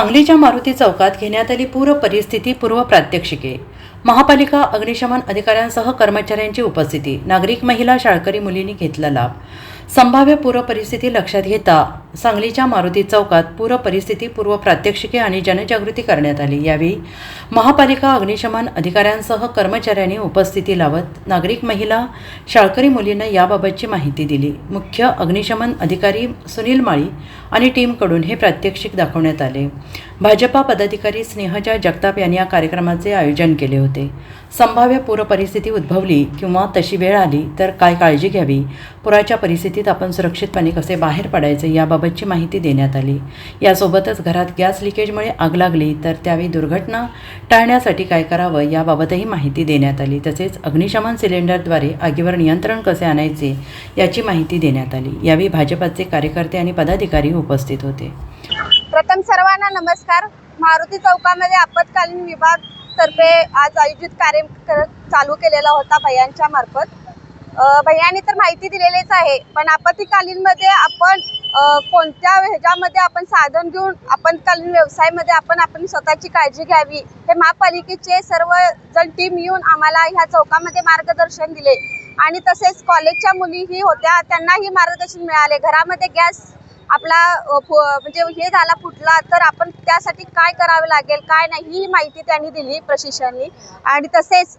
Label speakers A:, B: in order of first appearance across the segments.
A: सांगलीच्या मारुती चौकात घेण्यात आली पूर परिस्थिती पूर्व प्रात्यक्षिके. महापालिका अग्निशमन अधिकाऱ्यांसह कर्मचाऱ्यांची उपस्थिती नागरिक महिला शाळकरी मुलींनी घेतला लाभ. संभाव्य पूर परिस्थिती लक्षात घेता सांगलीच्या मारुती चौकात पूर परिस्थिती पूर्व प्रात्यक्षिके आणि जनजागृती करण्यात आली. यावेळी महापालिका अग्निशमन अधिकाऱ्यांसह कर्मचाऱ्यांनी उपस्थिती लावत नागरिक महिला शाळकरी मुलींना याबाबतची माहिती दिली. मुख्य अग्निशमन अधिकारी सुनील माळी आणि टीमकडून हे प्रात्यक्षिक दाखवण्यात आले. भाजपा पदाधिकारी स्नेहजा जगताप यांनी या कार्यक्रमाचे आयोजन केले होते. संभाव्य पूर परिस्थिती उद्भवली किंवा तशी वेळ आली तर काय काळजी घ्यावी? पुराच्या परिस्थितीत आपण सुरक्षितपणे कसे बाहेर पडायचे याबाबतची माहिती देण्यात आली. यासोबतच घरात गॅस लिकेजमुळे आग लागली तर त्यावेळी दुर्घटना टाळण्यासाठी काय करावं याबाबतही माहिती देण्यात आली. तसेच अग्निशमन सिलेंडरद्वारे आगीवर नियंत्रण कसे आणायचे याची माहिती देण्यात आली. यावेळी भाजपाचे कार्यकर्ते आणि पदाधिकारी उपस्थित होते.
B: प्रथम सर्वांना नमस्कार. मारुती चौकामध्ये आपत्कालीन विभाग तर्फे आज आयोजित कार्यक्रम चालू केलेला होता भयांच्या मार्फत. भैयानी तर माहिती दिलेलीच आहे. पण आपत्कालीनमध्ये आपण कोणत्या ह्याच्यामध्ये आपण साधन घेऊन आपत्कालीन व्यवसायामध्ये आपण आपण स्वतःची काळजी घ्यावी? हे महापालिकेचे सर्व जण टीम येऊन आम्हाला ह्या चौकामध्ये मार्गदर्शन दिले. आणि तसेच कॉलेजच्या मुलीही होत्या त्यांनाही मार्गदर्शन मिळाले. घरामध्ये गॅस आपला फु- म्हणजे हे झाला फुटला तर आपण त्यासाठी काय करावे लागेल काय नाही ही माहिती त्यांनी दिली प्रशिक्षणनी. आणि तसेच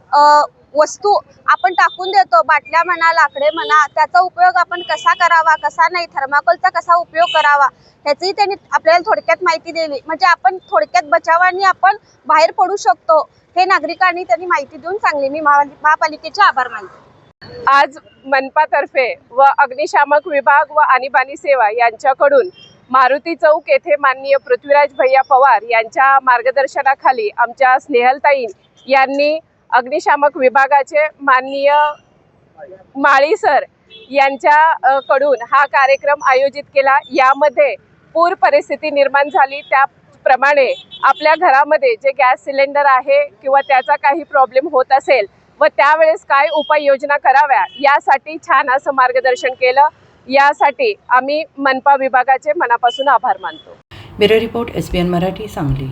B: वस्तू आपण टाकून देतो बाटल्या म्हणा लाकडे म्हणा त्याचा उपयोग आपण कसा करावा कसा नाही थर्माकोलचा कसा उपयोग करावा ह्याचीही त्यांनी आपल्याला थोडक्यात माहिती दिली. म्हणजे आपण थोडक्यात बचावाने आपण बाहेर पडू शकतो हे नागरिकांनी त्यांनी माहिती देऊन सांगली. मी महा- महापालिकेचे आभार मानते.
C: आज मनपातर्फे व अग्निशामक विभाग व आणीबाणी सेवा यांच्याकडून मारुती चौक येथे माननीय पृथ्वीराज भैया पवार यांच्या मार्गदर्शनाखाली आमच्या स्नेहलताई यांनी अग्निशामक विभागाचे माननीय माळी सर यांच्याकडून हा कार्यक्रम आयोजित केला. यामध्ये पूर परिस्थिती निर्माण झाली. त्याप्रमाणे आपल्या घरामध्ये जे गॅस सिलेंडर आहे किंवा त्याचा काही प्रॉब्लेम होत असेल व त्यावेळेस काय उपाययोजना कराव्या यासाठी छान असं मार्गदर्शन केलं. यासाठी आम्ही मनपा विभागाचे मनापासून आभार मानतो.
A: Bureau report S B N Marathi Sangli.